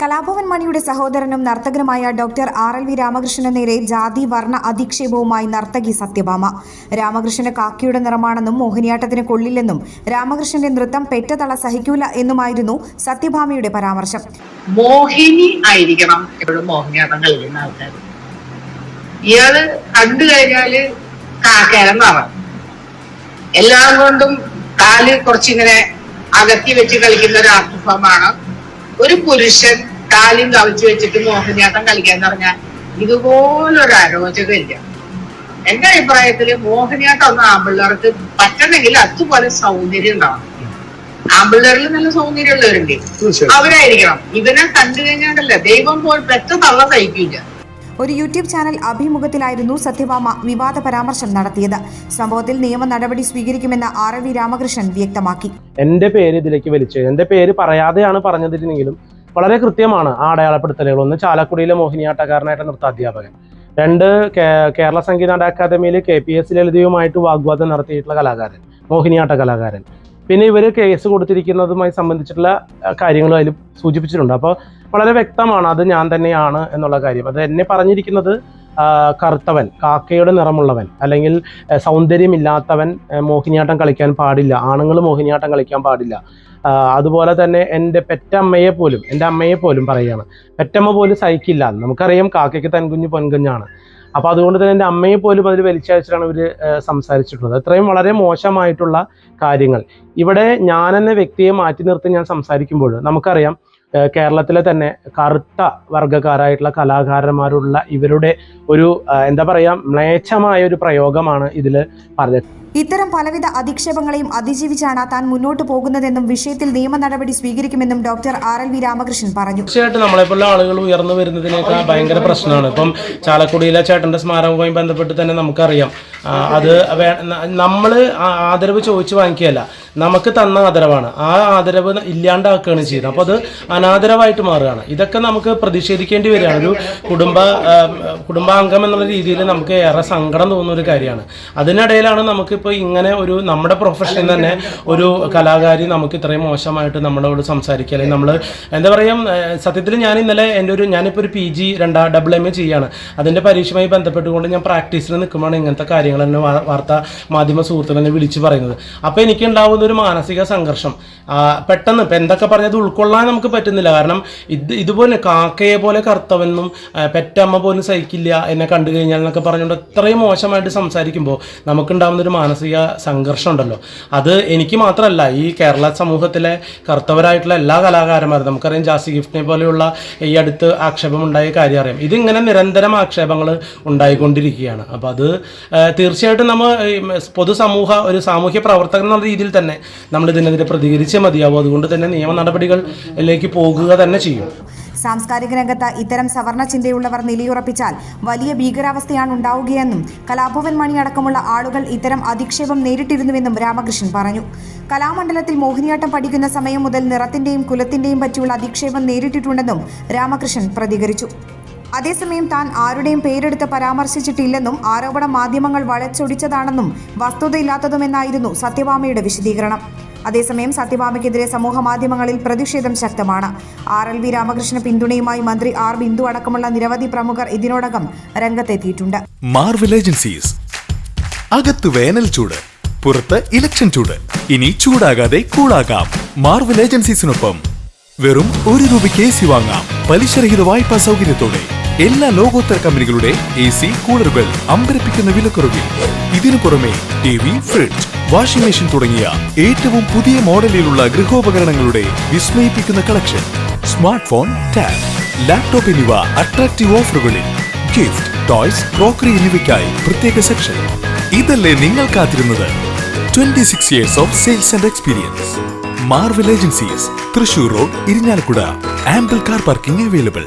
കലാഭവൻ മണിയുടെ സഹോദരനും നർത്തകനുമായ ഡോക്ടർ ആർ എൽ വി രാമകൃഷ്ണന് നേരെ ജാതി വർണ അധിക്ഷേപവുമായി നർത്തകി സത്യഭാമ. രാമകൃഷ്ണന് കാക്കിയുടെ നിറമാണെന്നും മോഹിനിയാട്ടത്തിന് കൊള്ളില്ലെന്നും രാമകൃഷ്ണന്റെ നൃത്തം പെറ്റതള സഹിക്കൂല എന്നുമായിരുന്നു സത്യഭാമയുടെ പരാമർശം. മോഹിനി ആയിരിക്കണം എപ്പോഴും മോഹിനിയാട്ടം കളിക്കുന്ന ആൾക്കാർ. കണ്ടു കഴിഞ്ഞാൽ എല്ലാം കൊണ്ടും കാൽ കുറച്ചിങ്ങനെ അകത്തി വെച്ച് കളിക്കുന്ന ഒരു ആർട്ട് ഫോമാണ് ഒരു പുരുഷൻ കാലും കവച്ചു വെച്ചിട്ട് മോഹിനിയാട്ടം കളിക്കാന്ന് പറഞ്ഞാൽ ഇതുപോലൊരു അരോചകമില്ല. എന്റെ അഭിപ്രായത്തിൽ മോഹിനിയാട്ടം ഒന്നും ആമ്പിള്ളേർക്ക് പറ്റണമെങ്കിൽ അതുപോലെ സൗന്ദര്യം ഉണ്ടാവണം. ആമ്പിള്ളേരിൽ നല്ല സൗന്ദര്യം ഉള്ളവരുണ്ട് അവരായിരിക്കണം. ഇവനെ കണ്ടു കഴിഞ്ഞാണ്ടല്ല ദൈവം പോൽ പെറ്റ തള്ള സഹിക്കില്ല ഒരു യൂട്യൂബ് ചാനൽ അഭിമുഖത്തിലായിരുന്നു സത്യഭാമ വിവാദ പരാമർശം നടത്തിയത്. സംഭവത്തിൽ നിയമ നടപടി സ്വീകരിക്കുമെന്ന് ആർ വി രാമകൃഷ്ണൻ വ്യക്തമാക്കി. എന്റെ പേര് ഇതിലേക്ക് വലിച്ചു എന്റെ പേര് പറയാതെയാണ് പറഞ്ഞതിരുന്നെങ്കിലും വളരെ കൃത്യമാണ് ആ അടയാളപ്പെടുത്തലുകൾ. ഒന്ന് ചാലക്കുടിയിലെ മോഹിനിയാട്ടക്കാരനായിട്ട് നൃത്താധ്യാപകൻ രണ്ട് കേരള സംഗീത അക്കാദമിയിൽ കെ പി എസ് ലളിതയുമായിട്ട് വാഗ്വാദം നടത്തിയിട്ടുള്ള കലാകാരൻ മോഹിനിയാട്ട കലാകാരൻ. പിന്നെ ഇവർ കേസ് കൊടുത്തിരിക്കുന്നതുമായി സംബന്ധിച്ചിട്ടുള്ള കാര്യങ്ങളും അതിൽ സൂചിപ്പിച്ചിട്ടുണ്ട്. അപ്പോൾ വളരെ വ്യക്തമാണ് അത് ഞാൻ തന്നെയാണ് എന്നുള്ള കാര്യം. അത് എന്നെ പറഞ്ഞിരിക്കുന്നത് കറുത്തവൻ കാക്കയുടെ നിറമുള്ളവൻ അല്ലെങ്കിൽ സൗന്ദര്യമില്ലാത്തവൻ മോഹിനിയാട്ടം കളിക്കാൻ പാടില്ല ആണുങ്ങൾ മോഹിനിയാട്ടം കളിക്കാൻ പാടില്ല. അതുപോലെ തന്നെ എന്റെ പെറ്റമ്മയെ പോലും എന്റെ അമ്മയെ പോലും പറയുകയാണ് പെറ്റമ്മ പോലും സഹിക്കില്ല. നമുക്കറിയാം കാക്കയ്ക്ക് തൻകുഞ്ഞ് പൊൻകുഞ്ഞാണ്. അപ്പോൾ അതുകൊണ്ട് തന്നെ എന്റെ അമ്മയെ പോലും അതിൽ വലിച്ചയച്ചിട്ടാണ് ഇവർ സംസാരിച്ചിട്ടുള്ളത്. അത്രയും വളരെ മോശമായിട്ടുള്ള കാര്യങ്ങൾ. ഇവിടെ ഞാനെന്ന വ്യക്തിയെ മാറ്റി നിർത്തി ഞാൻ സംസാരിക്കുമ്പോൾ നമുക്കറിയാം കേരളത്തിലെ തന്നെ കറുത്ത വർഗക്കാരായിട്ടുള്ള കലാകാരന്മാരുള്ള ഇവരുടെ ഒരു എന്താ പറയുക മ്ലേച്ഛമായ ഒരു പ്രയോഗമാണ് ഇതിൽ പറഞ്ഞത് ഇത്തരം പലവിധ അധിക്ഷേപങ്ങളെയും അതിജീവിച്ചാണ് താൻ മുന്നോട്ട് പോകുന്നതെന്നും വിഷയത്തിൽ നിയമ നടപടി സ്വീകരിക്കുമെന്നും doctor R L V Ramakrishnan പറഞ്ഞു. തീർച്ചയായിട്ടും നമ്മളെപ്പോലുള്ള ആളുകൾ ഉയർന്നു വരുന്നതിനേക്കാൾ ഭയങ്കര പ്രശ്നമാണ്. ഇപ്പം ചാലക്കുടിയിലെ ചേട്ടന്റെ സ്മാരകവുമായി ബന്ധപ്പെട്ട് തന്നെ നമുക്കറിയാം. അത് നമ്മൾ ആദരവ് ചോദിച്ചു വാങ്ങിക്കുകയല്ല. നമുക്ക് തന്ന ആദരവാണ്. ആ ആദരവ് ഇല്ലാണ്ടാക്കുകയാണ് ചെയ്യുന്നത്. അപ്പോൾ അത് അനാദരവായിട്ട് മാറുകയാണ്. ഇതൊക്കെ നമുക്ക് പ്രതിഷേധിക്കേണ്ടി വരികയാണ്. ഒരു കുടുംബ കുടുംബാംഗം എന്നുള്ള രീതിയിൽ നമുക്ക് ഏറെ സങ്കടം തോന്നുന്ന ഒരു കാര്യമാണ്. അതിനിടയിലാണ് നമുക്കിപ്പോൾ ഇങ്ങനെ ഒരു നമ്മുടെ പ്രൊഫഷൻ തന്നെ ഒരു കലാകാരി നമുക്ക് ഇത്രയും മോശമായിട്ട് നമ്മളോട് സംസാരിക്കുക. അല്ലെങ്കിൽ നമ്മൾ എന്താ പറയുക സത്യത്തിൽ ഞാൻ ഇന്നലെ എന്റെ ഒരു ഞാനിപ്പോൾ ഒരു പി ജി രണ്ടാ ഡബിൾ എം എ ചെയ്യാണ്. അതിന്റെ പരീക്ഷയുമായി ബന്ധപ്പെട്ടുകൊണ്ട് ഞാൻ പ്രാക്ടീസിൽ നിൽക്കുമ്പോഴാണ് ഇങ്ങനത്തെ കാര്യങ്ങൾ തന്നെ വാർത്താ മാധ്യമ സുഹൃത്തുക്കൾ എന്നെ വിളിച്ച് പറയുന്നത്. അപ്പോൾ എനിക്ക് ഒരു മാനസിക സംഘർഷം. പെട്ടെന്ന് ഇപ്പം എന്തൊക്കെ പറഞ്ഞത് ഉൾക്കൊള്ളാൻ നമുക്ക് പറ്റുന്നില്ല. കാരണം ഇത് ഇതുപോലെ കാക്കയെ പോലെ കറുത്തവെന്നും പെറ്റമ്മ പോലും സഹിക്കില്ല എന്നെ കണ്ടു കഴിഞ്ഞാൽ എന്നൊക്കെ പറഞ്ഞുകൊണ്ട് ഇത്രയും മോശമായിട്ട് സംസാരിക്കുമ്പോൾ നമുക്കുണ്ടാകുന്ന ഒരു മാനസിക സംഘർഷം ഉണ്ടല്ലോ. അത് എനിക്ക് മാത്രമല്ല ഈ കേരള സമൂഹത്തിലെ കറുത്തവരായിട്ടുള്ള എല്ലാ കലാകാരന്മാരും നമുക്കറിയാം ജാസി ഗിഫ്റ്റിനെ പോലെയുള്ള ഈ അടുത്ത് ആക്ഷേപം ഉണ്ടായ കാര്യം അറിയാം. ഇതിങ്ങനെ നിരന്തരം ആക്ഷേപങ്ങൾ ഉണ്ടായിക്കൊണ്ടിരിക്കുകയാണ്. അപ്പോൾ അത് തീർച്ചയായിട്ടും നമ്മൾ പൊതുസമൂഹ ഒരു സാമൂഹ്യ പ്രവർത്തകൻ എന്നുള്ള രീതിയിൽ തന്നെ നമ്മൾ ഇതിനെതിരെ പ്രതികരിച്ചേ മതിയാവും. അതുകൊണ്ട് തന്നെ നിയമ നടപടികളിലേക്ക് പോകുക തന്നെ ചെയ്യും. സാംസ്കാരിക രംഗത്ത് ഇത്തരം സവർണ ചിന്തയുള്ളവർ നിലയുറപ്പിച്ചാൽ വലിയ ഭീകരാവസ്ഥയാണ് ഉണ്ടാവുകയെന്നും കലാഭവൻ മണി അടക്കമുള്ള ആളുകൾ ഇത്തരം അധിക്ഷേപം നേരിട്ടിരുന്നുവെന്നും രാമകൃഷ്ണൻ പറഞ്ഞു. കലാമണ്ഡലത്തിൽ മോഹിനിയാട്ടം പഠിക്കുന്ന സമയം മുതൽ നിറത്തിന്റെയും കുലത്തിന്റെയും പറ്റിയുള്ള അധിക്ഷേപം നേരിട്ടിട്ടുണ്ടെന്നും രാമകൃഷ്ണൻ പ്രതികരിച്ചു. അതേസമയം താൻ ആരുടെയും പേരെടുത്ത് പരാമർശിച്ചിട്ടില്ലെന്നും ആരോപണ മാധ്യമങ്ങൾ വളച്ചൊടിച്ചതാണെന്നും വസ്തുതയില്ലാത്തതുമെന്നായിരുന്നു സത്യഭാമയുടെ വിശദീകരണം. അതേസമയം സത്യഭാമയ്ക്കെതിരെ സമൂഹ മാധ്യമങ്ങളിൽ പ്രതിഷേധം ശക്തമാണ്. ആർ എൽ വി രാമകൃഷ്ണ പിന്തുണയുമായി മന്ത്രി ആർ ബിന്ദു അടക്കമുള്ള നിരവധി പ്രമുഖർ ഇതിനോടകം രംഗത്തെത്തിയിട്ടുണ്ട്. Marvel Agencies. അകത്ത് വേനൽ ചൂട് പുറത്ത് ഇലക്ഷൻ ചൂട്. ഇനി ചൂടാകാതെ കൂളാകാം. മാർവൽ ഏജൻസീസിനൊപ്പം വെറും ഒരു രൂപയ്ക്ക് എ സി വാങ്ങാം. പലിശരഹിത വായ്പാ സൗകര്യത്തോടെ. എല്ലാ ലോകോത്തര കമ്പനികളുടെ എ സി കൂളറുകൾ അമ്പരപ്പിക്കുന്ന വിലക്കുറവിൽ. ഇതിനു പുറമെ T V fridge washing machine തുടങ്ങിയ ഏറ്റവും പുതിയ മോഡലിലുള്ള ഗൃഹോപകരണങ്ങളുടെ വിസ്മയിപ്പിക്കുന്ന collection smart phone tab laptop എന്നിവ അട്രാക്റ്റീവ് ഓഫറുകളിൽ ഗിഫ്റ്റ് ടോയ്സ് ക്രോക്കറി എന്നിവയ്ക്കായി പ്രത്യേക സെക്ഷൻ ഇതല്ലേ നിങ്ങൾ കാത്തിരുന്നത്. Twenty six years of sales and experience Marvel Agencies Thrissur road Irinjalakuda. Ample car parking available